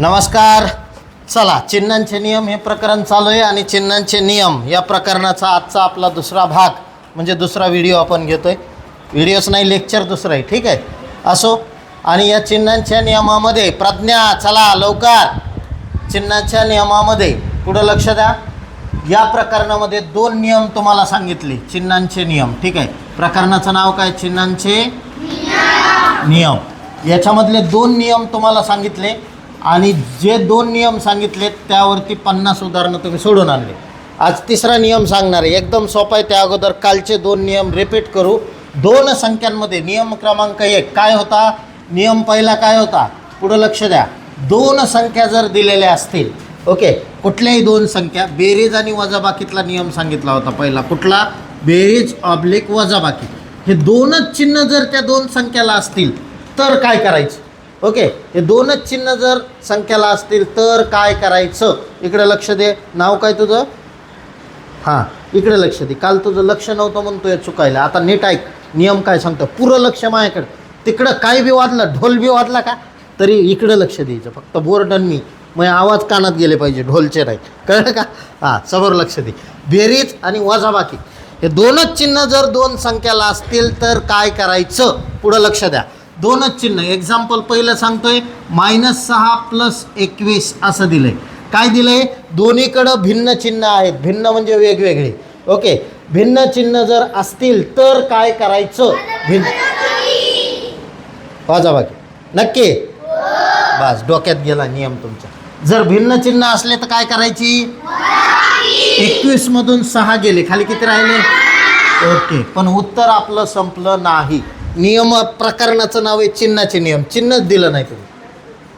नमस्कार. चला चिन्हांचे नियम हे प्रकरण चालू आहे आणि चिन्हांचे नियम या प्रकरणाचा आजचा आपला दुसरा भाग म्हणजे दुसरा व्हिडिओ आपण घेतोय. व्हिडिओच नाही लेक्चर दुसरं आहे ठीक आहे? असो आणि या चिन्हांच्या नियमामध्ये प्रज्ञा चला लवकर. चिन्हांच्या नियमामध्ये पुढं लक्ष द्या. या प्रकरणामध्ये दोन नियम तुम्हाला सांगितले चिन्हांचे नियम ठीक आहे? प्रकरणाचं नाव काय? चिन्हांचे नियम. याच्यामधले दोन नियम तुम्हाला सांगितले. आणि जे दोन नियम सांगितलेत त्यावरती पन्नास उदाहरणं तुम्ही सोडून आणले. आज तिसरा नियम सांगणार आहे. एकदम सोपा आहे त्या अगोदर कालचे दोन नियम रिपीट करू. दोन संख्यांमध्ये नियम क्रमांक एक काय होता? नियम पहिला काय होता? पुढं लक्ष द्या. दोन संख्या जर दिलेल्या असतील ओके कुठल्याही दोन संख्या बेरीज आणि वजाबाकीतला नियम सांगितला होता पहिला. कुठला? बेरीज ऑब्लिक वजाबाकी. हे दोनच चिन्ह जर त्या दोन संख्याला असतील तर काय करायचं? ओके हे दोनच चिन्ह जर संख्याला असतील तर काय करायचं? इकडे लक्ष दे. नाव काय तुझं? हां इकडे लक्ष दे. काल तुझं लक्ष नव्हतं म्हणतोय चुकायला. आता नीट ऐक. नियम काय सांगतो? पुरं लक्ष माझ्याकडे. तिकडं काय बी वाजलं ढोल बी वाजला का? तरी इकडं लक्ष द्यायचं. फक्त बोर्ड मी. मग आवाज कानात गेले पाहिजे ढोलचे नाही. कळलं का? हां समोर लक्ष दे. बेरीज आणि वजाबाकी. हे दोनच चिन्ह जर दोन संख्याला असतील तर काय करायचं? पुढं लक्ष द्या. दोनच चिन्ह. एक्झाम्पल पहिलं सांगतोय मायनस सहा प्लस एकवीस असं दिलंय. काय दिलंय? दोन्हीकडं भिन्न चिन्ह आहेत. भिन्न म्हणजे वेगवेगळे. ओके भिन्न चिन्ह जर असतील तर काय करायचं? भिन्न वाजा बाकी. नक्की? बस डोक्यात गेला नियम तुमचा. जर भिन्न चिन्ह असले तर काय करायची? एकवीस मधून सहा गेले. खाली किती राहिले? ओके. पण उत्तर आपलं संपलं नाही. नियम प्रकरणाचं नाव आहे चिन्हाचे नियम. चिन्हच दिलं नाही तुम्ही.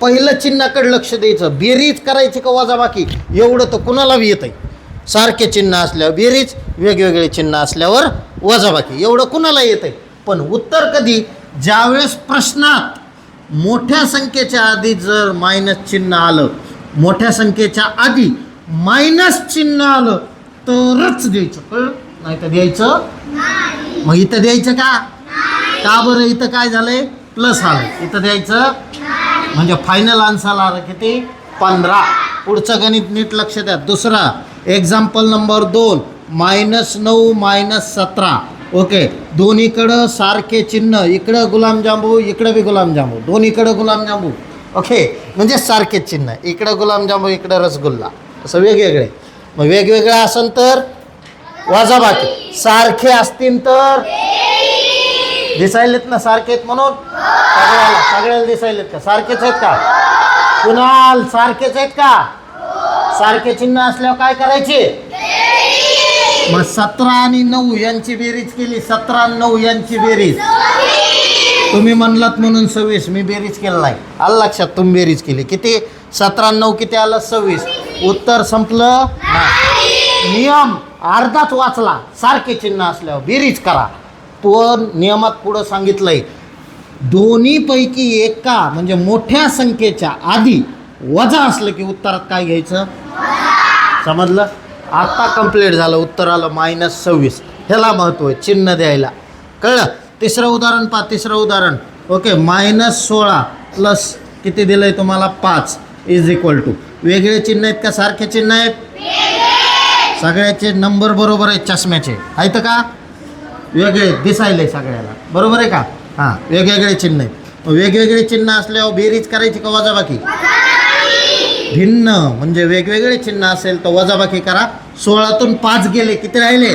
पहिलं चिन्हाकडे लक्ष द्यायचं. बेरीज करायची का वजाबाकी? एवढं तर कुणाला बी येत आहे सारखे चिन्ह असल्यावर बेरीज वेगवेगळे चिन्ह असल्यावर वजाबाकी. एवढं कुणाला येत आहे पण उत्तर कधी? ज्यावेळेस प्रश्नात मोठ्या संख्येच्या आधी जर मायनस चिन्ह आलं मोठ्या संख्येच्या आधी मायनस चिन्ह आलं तरच द्यायचं. कळलं? नाही तर द्यायचं मग इथं द्यायचं का? का बरं इथं काय झालंय? प्लस आलं इथं द्यायचं. म्हणजे फायनल आन्सर आलं किती? पंधरा. पुढचं गणित नीट लक्ष द्या. दुसरा एक्झाम्पल नंबर दोन मायनस नऊ मायनस सतरा. ओके दोन्हीकडं सारखे चिन्ह. इकडं गुलामजांबू इकडं बी गुलामजांबू दोन्हीकडं गुलामजांबू ओके म्हणजे सारखे चिन्ह. इकडं गुलाबजांबू इकडं रसगुल्ला. असं वेगवेगळे. मग वेगवेगळे असेल तर वाजाबाकी सारखे असतील तर? दिसायलेत ना सारखे आहेत म्हणून? सगळ्याला सगळ्याला दिसायलेत का? सारखेच आहेत का? कुणाल सारखेच आहेत का? सारखे चिन्ह असल्यावर काय करायचे? मग सतरा आणि नऊ यांची बेरीज केली. सतरा नऊ यांची बेरीज. तुम्ही म्हणलात म्हणून सव्वीस मी बेरीज केलं नाही. आलं लक्षात तुम्ही बेरीज केली. किती? सतरा नऊ किती आलं? सव्वीस. उत्तर संपलं? नियम अर्धाच वाचला. सारखे चिन्ह असल्यावर बेरीज करा. पण नियमात पुढं सांगितलंय. दोन्हीपैकी एका म्हणजे मोठ्या संख्येच्या आधी वजा असलं की उत्तरात काय घ्यायचं? समजलं? आता कंप्लीट झालं उत्तर आलं मायनस सव्वीस. ह्याला महत्त्व आहे चिन्ह द्यायला. कळलं? तिसरं उदाहरण पहा तिसरं उदाहरण. ओके मायनस सोळा प्लस किती दिलं आहे तुम्हाला? पाच इज इक्वल टू वेगळे चिन्ह आहेत का? सारखे चिन्ह आहेत? सगळ्याचे नंबर बरोबर आहेत चष्म्याचे. आहेत का? वेगळे दिसायले सगळ्याला. बरोबर आहे का? हां वेगवेगळे चिन्ह. आहेत वेगवेगळे चिन्ह असल्यावर बेरीज करायची का वजाबाकी? भिन्न. म्हणजे वेगवेगळे चिन्ह असेल तर वजाबाकी करा. सोळातून पाच गेले किती राहिले?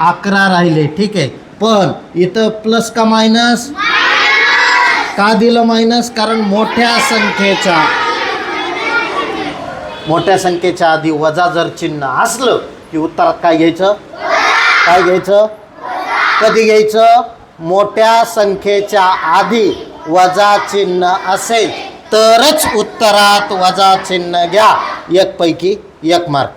अकरा राहिले. ठीक आहे. पण इथं प्लस का मायनस का दिलं मायनस कारण मोठ्या संख्येच्या. मोठ्या संख्येच्या आधी वजा जर चिन्ह असलं की उत्तरात काय घ्यायचं? काय घ्यायचं? कधी घ्यायचं? मोठ्या संख्येच्या आधी वजा चिन्ह असेल तरच उत्तरात वजा चिन्ह घ्या. एक पैकी एक मार्क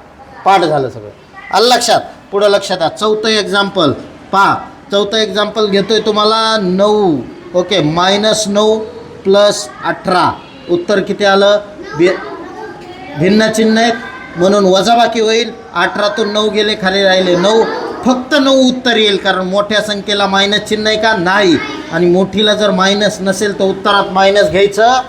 पाठ झालं सगळं. आलं लक्षात? पुढं लक्षात द्या चौथं एक्झाम्पल पहा. चौथं एक्झाम्पल घेतोय तुम्हाला नऊ. ओके मायनस नऊ प्लस अठरा. उत्तर किती आलं? भि भिन्न चिन्ह आहेत. म्हणून वजाबाकी होईल. अठरातून नऊ गेले खाली राहिले नऊ. फक्त नऊ उत्तर येईल कारण मोठ्या संख्येला मायनस चिन्ह आहे का? नाही. आणि मोठीला जर मायनस नसेल तर उत्तरात मायनस घ्यायचं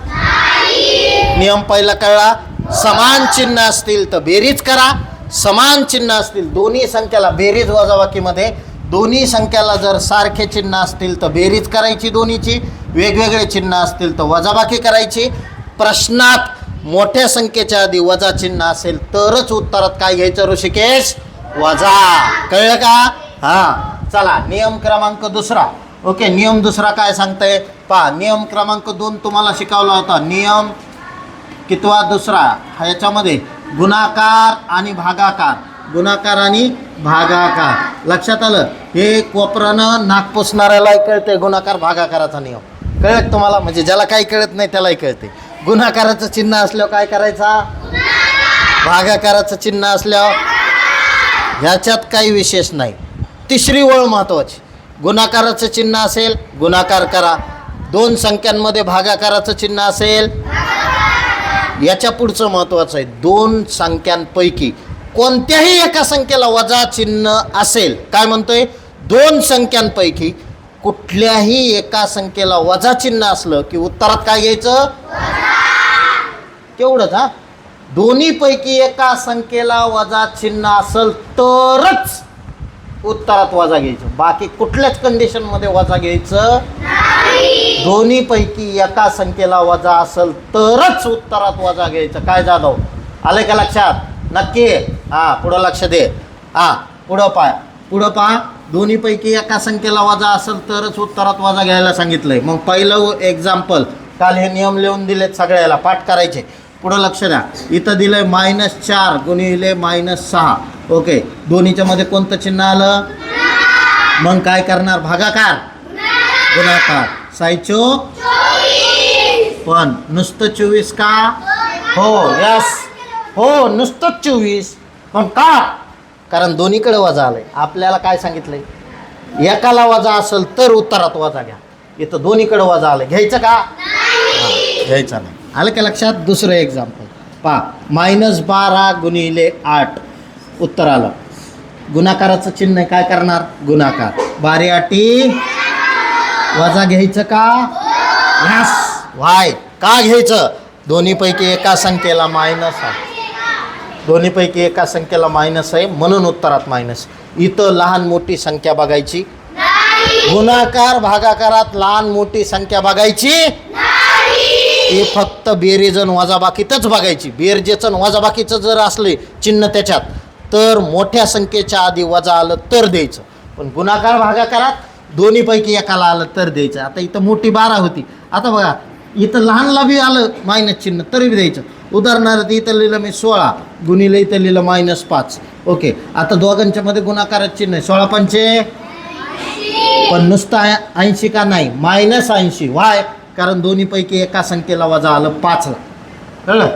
नियम पहिला कळला. समान चिन्ह असतील तर बेरीज करा. समान चिन्ह असतील दोन्ही संख्याला बेरीज वजाबाकीमध्ये. दोन्ही संख्याला जर सारखे चिन्ह असतील तर बेरीज करायची दोन्हीची. वेगवेगळे चिन्ह असतील तर वजाबाकी करायची. प्रश्नात मोठ्या संख्येच्या आधी वजा चिन्ह असेल तरच उत्तरात काय घ्यायचं? ऋषिकेश वजा. कळलं का? हा. चला नियम क्रमांक दुसरा. ओके नियम दुसरा काय सांगतंय? पहा नियम क्रमांक दोन तुम्हाला शिकवला होता. नियम कितवा दुसरा? ह्याच्यामध्ये गुणाकार आणि भागाकार. गुणाकार आणि भागाकार. लक्षात आलं? हे कोपरानं नाक पुसणाऱ्यालाही कळते गुणाकार भागाकाराचा नियम. कळत तुम्हाला? म्हणजे ज्याला काही कळत नाही त्यालाही कळते गुणाकाराचं चिन्ह असल्यावर काय करायचा? भागाकाराचं चिन्ह असल्यावर ह्याच्यात काही विशेष नाही. तिसरी ओळ महत्त्वाची गुणाकाराचं चिन्ह असेल गुणाकार करा. दोन संख्यांमध्ये भागाकाराचं चिन्ह असेल याच्या पुढचं महत्त्वाचं आहे. दोन संख्यांपैकी कोणत्याही एका संख्येला वजा चिन्ह असेल काय म्हणतोय? दोन संख्यांपैकी कुठल्याही एका संख्येला वजा चिन्ह असलं की उत्तरात काय घ्यायचं? केवढंच हा? दोन्हीपैकी एका संख्येला वजा चिन्ह असेल तरच उत्तरात वजा घ्यायचं. बाकी कुठल्याच कंडिशनमध्ये वजा घ्यायचं दोन्हीपैकी एका संख्येला वजा असेल तरच उत्तरात वजा घ्यायचं. काय जाधव? आलं का लक्षात? नक्की? हां पुढं लक्ष दे. हां पुढं पाय पुढं पहा. दोन्हीपैकी एका संख्येला वजा असेल तरच उत्तरात वजा घ्यायला सांगितलंय. मग पहिलं एक्झाम्पल काल हे नियम लिहून दिलेत सगळ्याला. पाठ करायचे. पुढं लक्ष द्या. इथं दिलंय मायनस चार गुणिले मायनस सहा. ओके दोन्हीच्या मध्ये कोणतं चिन्ह आलं? मग काय करणार? भागाकार? गुणाकार. सायचो पण नुसतं चोवीस का? हो यस हो नुसतंच चोवीस. पण का? कारण दोन्हीकडे वजा आलंय. आपल्याला काय सांगितलंय? एकाला वजा असेल तर उत्तरात वजा घ्या. इथं दोन्हीकडे वजा आलं घ्यायचं का? घ्यायचं नाही. आलं का लक्षात? दुसरं एक्झाम्पल पा मायनस बारा गुणिले आठ. उत्तर आलं. गुणाकाराचं चिन्ह काय करणार? गुणाकार. बारी आटी. वजा घ्यायचं का? यस वाय का घ्यायचं? दोन्हीपैकी एका संख्येला मायनस आहे. दोन्हीपैकी एका संख्येला मायनस आहे म्हणून उत्तरात मायनस इथं लहान मोठी संख्या बघायची. गुणाकार भागाकारात लहान मोठी संख्या बघायची. हे फक्त बेरेजन वजाबाकीतच बघायची. बेरजेचं वजाबाकीचं जर असले चिन्ह त्याच्यात तर मोठ्या संख्येच्या आधी वजा आलं तर द्यायचं. पण गुणाकार भागाकारात दोन्हीपैकी एकाला आलं तर द्यायचं. आता इथं मोठी बारा होती. आता बघा इथं लहानला बी आलं मायनस चिन्ह तरी बी द्यायचं. उदाहरणार्थ इथं लिहिलं मी सोळा गुणिले इथं लिहिलं मायनस पाच. ओके आता दोघांच्या मध्ये गुणाकारात चिन्ह आहे. सोळा पंचे? पण नुसतं ऐंशी का नाही? मायनस ऐंशी. वाय कारण दोन्हीपैकी एका संख्येला वजा आलं पाचला कळलं?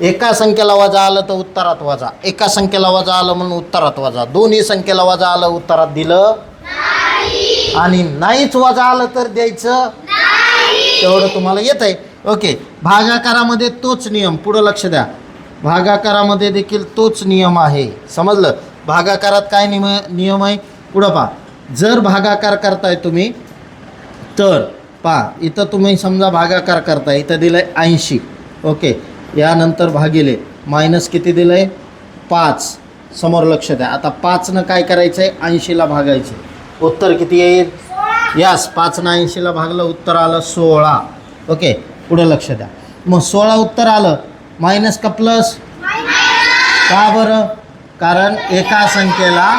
एका संख्येला वजा आलं तर उत्तरात वजा. एका संख्येला वजा आलं म्हणून उत्तरात वजा. दोन्ही संख्येला वजा आलं उत्तरात दिलं? आणि नाहीच वजा आलं तर द्यायचं? तेवढं तुम्हाला येत आहे ओके. भागाकारामध्ये तोच नियम. पुढं लक्ष द्या. भागाकारामध्ये देखील तोच नियम आहे. समजलं? भागाकारात काय नियम नियम आहे? पुढं पहा. जर भागाकार करताय तुम्ही तर पहा इथं तुम्ही समजा भागाकार करता इथं दिलं आहे ऐंशी. ओके यानंतर भागिले मायनस किती दिलं आहे पाच. समोर लक्ष द्या. आता पाचनं काय करायचं आहे ऐंशीला भागायचे उत्तर किती येईल? यास पाचनं ऐंशीला भागलं उत्तर आलं सोळा. ओके पुढे लक्ष द्या. मग सोळा उत्तर आलं. मायनस का प्लस का बरं? कारण एका संख्येला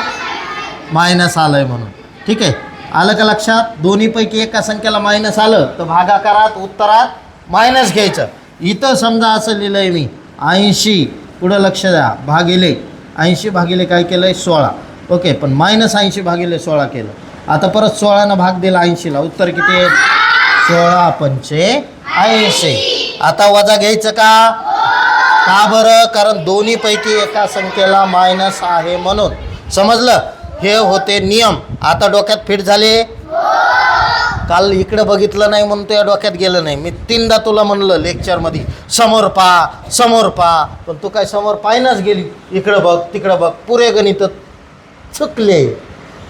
मायनस आलं आहे म्हणून. ठीक आहे? आलं का लक्षात? दोन्हीपैकी एका संख्येला मायनस आलं तर भागाकारात उत्तरात मायनस घ्यायचं. इथं समजा असं लिहिलं आहे मी ऐंशी. पुढं लक्ष द्या. भागिले. ऐंशी भागिले काय केलं आहे सोळा. ओके पण मायनस ऐंशी भागिले सोळा केलं. आता परत सोळानं भाग दिला ऐंशीला. उत्तर किती आहे? सोळा पंचे ऐंशी. आता वजा घ्यायचं का? का बरं? कारण दोन्हीपैकी एका संख्येला मायनस आहे म्हणून. समजलं? हे होते नियम. आता डोक्यात फिट झाले? काल इकडं बघितलं नाही म्हणून तुझ्या डोक्यात गेलं नाही. मी तीनदा तुला म्हणलं लेक्चरमध्ये समोर पा समोर पा. पण तू काय समोर पायनाच गेली. इकडं बघ तिकडं बघ. पुरे गणित चुकले.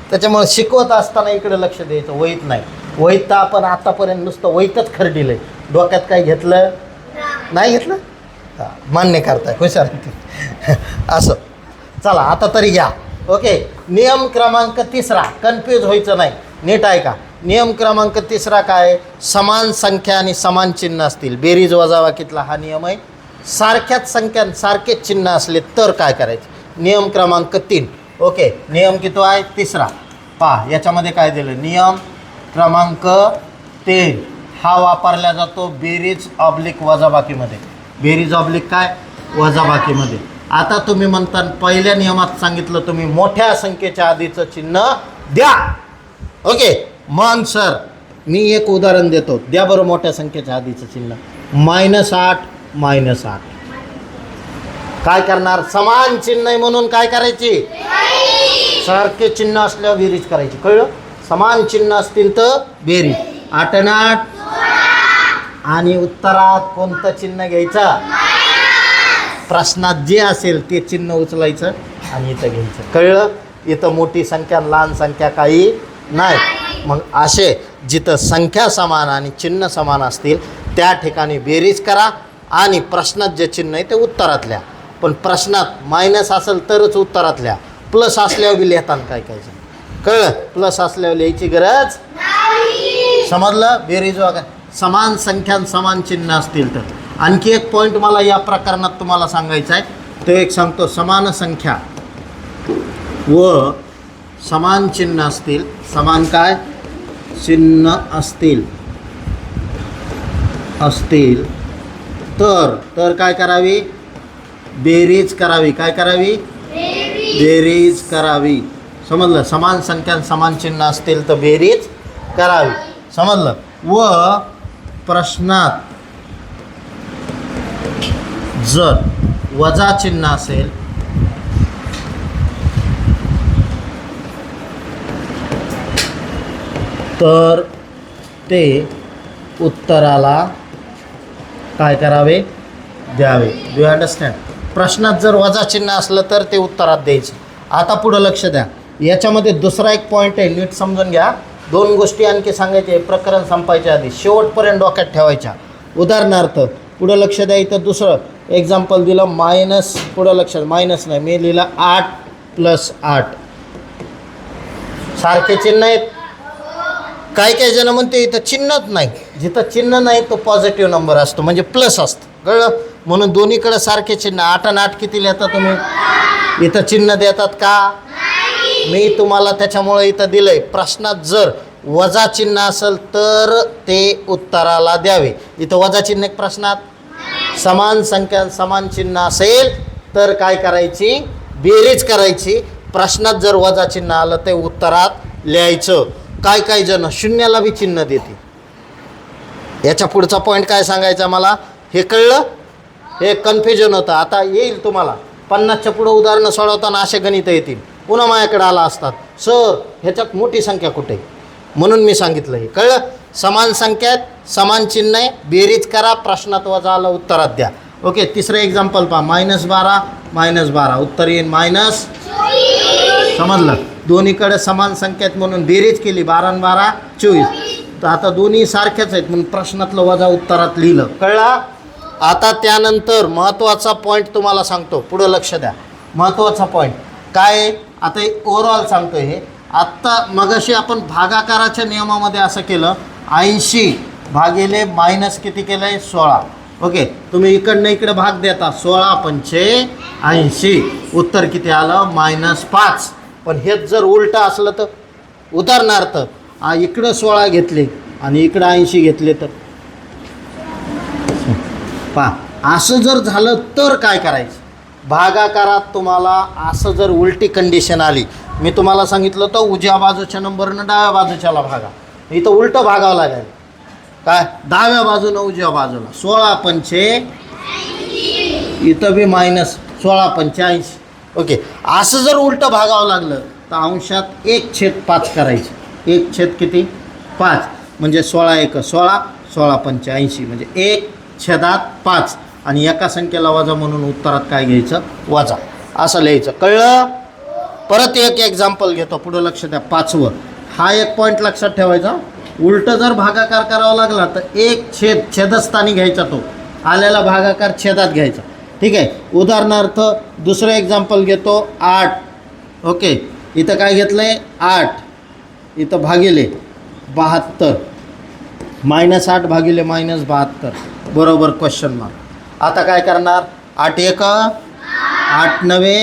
त्याच्यामुळे शिकवत असताना इकडे लक्ष द्यायचं वहीत नाही. वहीत तर आपण आतापर्यंत नुसतं वहीतच खरडिलं डोक्यात काय घेतलं? नाही घेतलं? हां मान्य करताय. हुशार असं. चला आता तरी घ्या. ओके? नियम क्रमांक तिसरा कन्फ्यूज व्हायचं नाही. नीट आहे का नियम क्रमांक तिसरा काय? समान संख्या आणि समान चिन्ह असतील. बेरीज वजाबाकीतला हा नियम आहे. सारख्याच संख्या सारखेच चिन्ह असले तर काय करायचे? नियम क्रमांक तीन. ओके नियम किती आहे? तिसरा. पहा याच्यामध्ये काय दिलं? नियम क्रमांक तीन. हा वापरला जातो बेरीज ऑब्लिक वजाबाकीमध्ये. बेरीज ऑब्लिक काय? वजाबाकीमध्ये. आता तुम्ही म्हणता पहिल्या नियमात सांगितलं तुम्ही मोठ्या संख्येच्या आधीचं चिन्ह द्या. ओके? मग सर मी एक उदाहरण देतो. द्या बरं मोठ्या संख्येच्या आधीचं चिन्ह. मायनस आठ मायनस आठ. काय करणार? समान चिन्ह आहे म्हणून काय करायची? सारखे चिन्ह असल्यावर बेरीज करायची. कळलं? समान चिन्ह असतील तर बेरीज आठ आणि आठ. आणि उत्तरात कोणतं चिन्ह घ्यायचं? प्रश्नात जे असेल ते चिन्ह उचलायचं आणि इथं घ्यायचं. कळलं? इथं मोठी संख्या लहान संख्या काही नाही. मग असे जिथं संख्या समान आणि चिन्ह समान असतील त्या ठिकाणी बेरीज करा आणि प्रश्नात जे चिन्ह आहे ते उत्तरात लिहा पण प्रश्नात मायनस असेल तरच उत्तरात लिहा प्लस असल्यावर बी लिहिताना काय काय कळलं? प्लस असल्यावर लिहायची गरज समजलं? बेरीज वगैरे समान संख्या समान चिन्ह असतील तर. आणखी एक पॉईंट मला या प्रकरणात तुम्हाला सांगायचा आहे. तो एक सांगतो समान संख्या व समान चिन्ह असतील. समान काय? चिन्ह असतील. असतील. तर तर काय करावी? बेरीज करावी. काय करावी? बेरीज करावी. समजलं? समान संख्या समान चिन्ह असतील तर बेरीज करावी. समजलं? व प्रश्नात जर वजा चिन्ह असेल तर ते उत्तराला काय करावे? द्यावे. डू अंडरस्टँड प्रश्नात जर वजा चिन्ह असलं तर ते उत्तरात द्यायचं. आता पुढं लक्ष द्या. याच्यामध्ये दुसरा एक पॉईंट आहे नीट समजून घ्या. दोन गोष्टी आणखी सांगायचे प्रकरण संपायच्या आधी. शेवटपर्यंत डोक्यात ठेवायच्या. उदाहरणार्थ पुढं लक्ष द्या इथं दुसरं. एक्झाम्पल दिलं मायनस पुढं लक्षात मायनस नाही. मी लिहिलं आठ प्लस आठ. सारखे चिन्ह आहेत. काही काही जण म्हणते इथं चिन्हच नाही. जिथं चिन्ह नाही तो पॉझिटिव्ह नंबर असतो. म्हणजे प्लस असतं. कळलं? म्हणून दोन्हीकडे सारखे चिन्ह. आठ आणि आठ किती लिहिता तुम्ही? इथं चिन्ह देतात का? मी तुम्हाला त्याच्यामुळे इथं दिलंय. प्रश्नात जर वजा चिन्ह असेल तर ते उत्तराला द्यावे. इथं वजा चिन्ह एक प्रश्नात. समान संख्या समान चिन्ह असेल तर काय करायची? बेरीज करायची. प्रश्नात जर वजा चिन्ह आलं ते उत्तरात लिहायचं. काय काय जण शून्याला बी चिन्ह देते याच्या पुढचा पॉईंट काय सांगायचा मला? हे कळलं? हे कन्फ्युजन होतं. आता येईल तुम्हाला. पन्नासच्या पुढं उदाहरणं सोडवताना असे गणित येतील. पुन्हा माझ्याकडे आला असतात. सर ह्याच्यात मोठी संख्या कुठे? आहे? म्हणून मी सांगितलं हे. कळलं? समान संख्यात समान चिन्ह आहे बेरीज करा प्रश्नात वजा आलं उत्तरात द्या. ओके तिसरं एक्झाम्पल पहा. मायनस बारा मायनस बारा. उत्तर येईल मायनस समजलं? दोन्हीकडे समान संख्यात म्हणून बेरीज केली बारा बारा चोवीस. तर आता दोन्ही सारख्याच आहेत म्हणून प्रश्नातलं वजा उत्तरात लिहिलं. कळला? आता त्यानंतर महत्त्वाचा पॉईंट तुम्हाला सांगतो. पुढं लक्ष द्या. महत्त्वाचा पॉईंट काय आता ओव्हरऑल सांगतो हे. आत्ता मगाशी आपण भागाकाराच्या नियमामध्ये असं केलं ऐंशी भागिले मायनस किती केलं आहे सोळा. ओके तुम्ही इकडनं इकडे भाग देता. सोळा पंचे ऐंशी. उत्तर किती आलं? मायनस पाच. पण हेच जर उलटं असलं तर उदाहरणार्थ इकडं सोळा घेतले आणि इकडं ऐंशी घेतले तर. पा असं जर झालं तर काय करायचं? भागाकारात तुम्हाला असं जर उलटी कंडिशन आली मी तुम्हाला सांगितलं तर उजव्या बाजूच्या नंबरनं डाव्या बाजूच्याला भागा. इथं उलटं भागावं लागेल. काय? दहाव्या बाजूनं उजव्या बाजूला सोळा पंचे इथं बी मायनस सोळा पंच्याऐंशी ओके असं जर उलटं भागावं लागलं तर अंशात एक छेद पाच करायचे. एक छेद किती? पाच. म्हणजे सोळा एक सोळा सोळा पंच्याऐंशी म्हणजे एक छेदात पाच. आणि एका संख्येला वजा म्हणून उत्तरात काय घ्यायचं? वजा. असं लिहायचं. कळलं? परत एक एक्झाम्पल घेतो. पुढं लक्ष द्या. पाचवं. हा एक पॉईंट लक्षात ठेवायचा. उलटं जर भागाकार करावा लागला तर एक छेद छेदस्थानी घ्यायचा तो. आलेला भागाकार छेदात घ्यायचा. ठीक आहे? उदाहरणार्थ दुसरं एक्झाम्पल घेतो. आठ. ओके? इथं काय घेतलं आहे आठ. इथं भागिले बहात्तर. मायनस आठ भागिले मायनस बहात्तर. बरोबर क्वेश्चन मार्क आता काय करणार? आठ एक? आठ नवे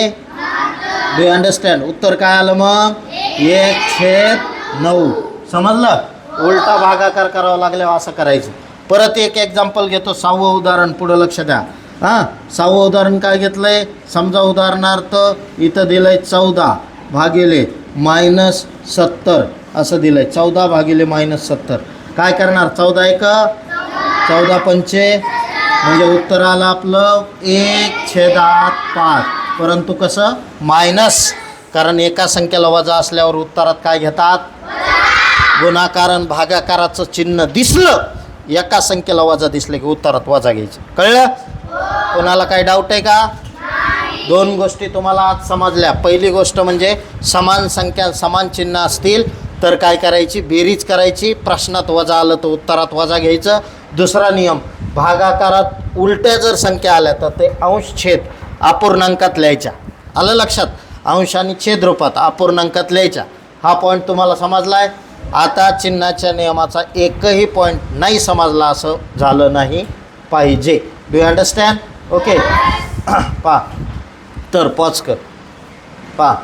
डू अंडरस्टँड उत्तर काय आलं मग? एक छेद नऊ. समजलं? उलटा भागाकार करावा लागल्यावर असं करायचं. परत एक एक्झाम्पल घेतो. सहावं उदाहरण पुढं लक्ष द्या. हां? सहावं उदाहरण काय घेतलं आहे समजा उदाहरणार्थ इथं दिलं आहे चौदा भागिले मायनस सत्तर. असं दिलं आहे चौदा भागिले मायनस सत्तर. काय करणार? चौदा एक? चौदा पंचे? म्हणजे उत्तर आलं आपलं एक छेदात पाच. परंतु कसं? मायनस. कारण एका संख्येला वजा असल्यावर उत्तरात काय घेतात? गुणाकारण भागाकाराचं चिन्ह दिसलं एका संख्येला वजा दिसले की उत्तरात वजा घ्यायचं. कळलं? कोणाला काही डाऊट आहे का? दोन गोष्टी तुम्हाला आज समजल्या. पहिली गोष्ट म्हणजे समान संख्या समान चिन्ह असतील तर काय करायची? बेरीज करायची. प्रश्नात वजा आलं तर उत्तरात वजा घ्यायचं. दुसरा नियम भागाकारात उलट्या जर संख्या आल्या तर ते अंश छेद अपूर्णांकात लिहायच्या. आलं लक्षात? अंश आणि छेद रूपात अपूर्णांकात लिहायच्या. हा पॉईंट तुम्हाला समजला आहे आता चिन्हाच्या नियमाचा एकही पॉईंट नाही समजला असं झालं नाही पाहिजे. डू अंडरस्टँड ओके पा. तर पॉज कर. पा.